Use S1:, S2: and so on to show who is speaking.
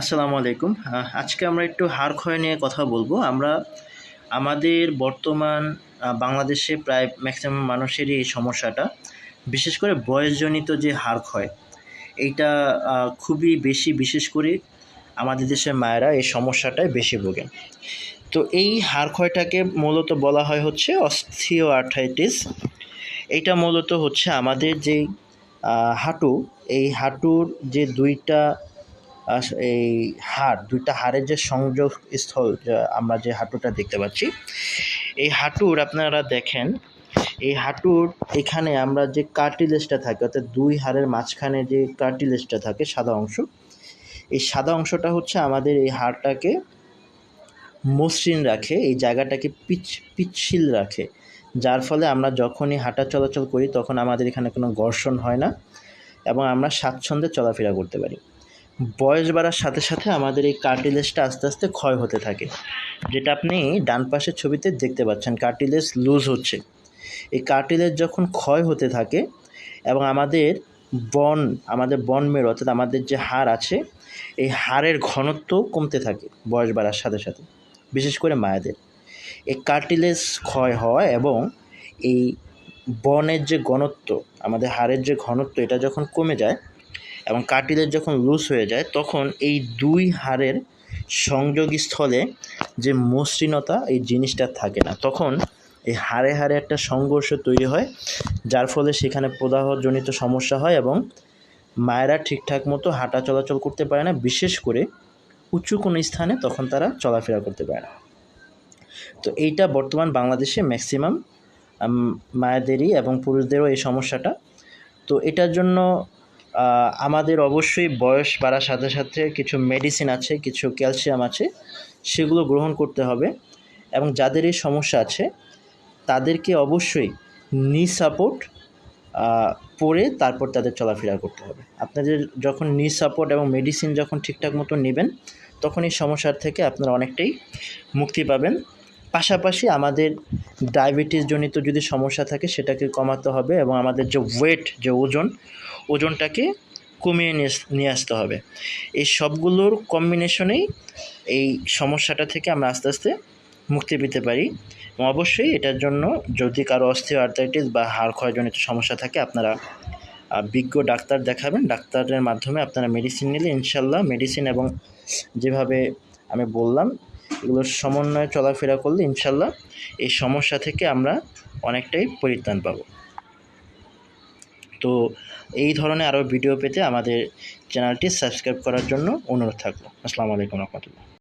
S1: আসসালামু আলাইকুম। আজকে আমরা একটু হাড় ক্ষয় নিয়ে কথা বলব। আমরা আমাদের বর্তমান বাংলাদেশে প্রায় ম্যাক্সিমাম মানুষেরই এই সমস্যাটা। বিশেষ করে বয়সজনিত যে হাড় ক্ষয় এইটা খুবই বেশি, বিশেষ করে আমাদের দেশের মায়েরা এই সমস্যাটায় বেশি ভোগেন। তো এই হাড় ক্ষয়টাকে মূলত বলা হয় হচ্ছে অস্থিও আর্থাইটিস এইটা মূলত হচ্ছে আমাদের যেই হাঁটু, এই হাঁটুর যে দুইটা এই হাড়, দুইটা হাড়ের যে সংযোগ স্থল আমরা যে হাঁটুটা দেখতে পাচ্ছি, এই হাঁটুর আপনারা দেখেন, এই হাঁটুর এখানে আমরা যে কার্টিলেজটা থাকে, অর্থাৎ দুই হাড়ের মাঝখানে যে কার্টিলেজটা থাকে, সাদা অংশ, এই সাদা অংশটা হচ্ছে আমাদের এই হাড়টাকে মসৃণ রাখে, এই জায়গাটাকে পিচ, পিচ্ছিল রাখে। যার ফলে আমরা যখনই হাঁটা চলাচল করি, তখন আমাদের এখানে কোনো ঘর্ষণ হয় না এবং আমরা স্বাচ্ছন্দ্যে চলাফেরা করতে পারি। বয়স বাড়ার সাথে সাথে আমাদের এই কার্টিলেজটা আস্তে আস্তে ক্ষয় হতে থাকে। যেটা আপনি ডান পাশের ছবিতে দেখতে পাচ্ছেন, কার্টিলেজ লুজ হচ্ছে। এই কার্টিলেজ যখন ক্ষয় হতে থাকে এবং আমাদের বন আমাদের বন মেরু, অর্থাৎ আমাদের যে হাড় আছে, এই হাড়ের ঘনত্ব কমতে থাকে বয়স বাড়ার সাথে সাথে, বিশেষ করে মায়েদের। এই কার্টিলেজ ক্ষয় হয় এবং এই বনের যে ঘনত্ব, আমাদের হাড়ের যে ঘনত্ব, এটা যখন কমে যায় এবং কার্টিলেজ যখন লুজ হয়ে যায়, তখন এই দুই হাড়ের সংযোগস্থলে যে মসৃণতা, এই জিনিসটা থাকে না। তখন এই হাড়ে হাড়ে একটা সংঘর্ষ তৈরি হয়, যার ফলে সেখানে প্রদাহজনিত সমস্যা হয় এবং মায়েরা ঠিকঠাক মতো হাঁটা চলাচল করতে পারে না। বিশেষ করে উঁচু কোনো স্থানে তখন তারা চলাফেরা করতে পারে না। তো এইটা বর্তমান বাংলাদেশে ম্যাক্সিমাম মায়েদেরই এবং পুরুষদেরও এই সমস্যাটা। তো এটার জন্য আমাদের অবশ্যই বয়স বাড়ার সাথে সাথে কিছু মেডিসিন আছে, কিছু ক্যালসিয়াম আছে, সেগুলো গ্রহণ করতে হবে। এবং যাদের এই সমস্যা আছে, তাদেরকে অবশ্যই নি সাপোর্ট পরে তারপর তাদের চলাফেরা করতে হবে। আপনাদের যখন নি সাপোর্ট এবং মেডিসিন যখন ঠিকঠাক মতো নেবেন, তখন এই সমস্যার থেকে আপনারা অনেকটাই মুক্তি পাবেন। পাশাপাশি আমাদের ডায়াবেটিস জনিত যদি সমস্যা থাকে, সেটাকে কমাতে হবে এবং আমাদের যে ওয়েট যে ওজন, ওজনটাকে কমিয়ে নিয়ে আসতে হবে। এই সবগুলোর কম্বিনেশনেই এই সমস্যাটা থেকে আমরা আস্তে আস্তে মুক্তি পেতে পারি এবং অবশ্যই এটার জন্য যদি কারও অস্থিও আর্থাইটিস বা হাড় ক্ষয়জনিত সমস্যা থাকে, আপনারা বিজ্ঞ ডাক্তার দেখাবেন। ডাক্তারের মাধ্যমে আপনারা মেডিসিন নিলে ইনশাল্লাহ মেডিসিন এবং যেভাবে আমি বললাম এগুলোর সমন্বয়ে চলাফেরা করলে ইনশাল্লাহ এই সমস্যা থেকে আমরা অনেকটাই পরিত্রাণ পাবো। তো এই ধরনের আরও ভিডিও পেতে আমাদের চ্যানেলটি সাবস্ক্রাইব করার জন্য অনুরোধ থাকল। আসসালামু আলাইকুম রহমতুল্লাহ।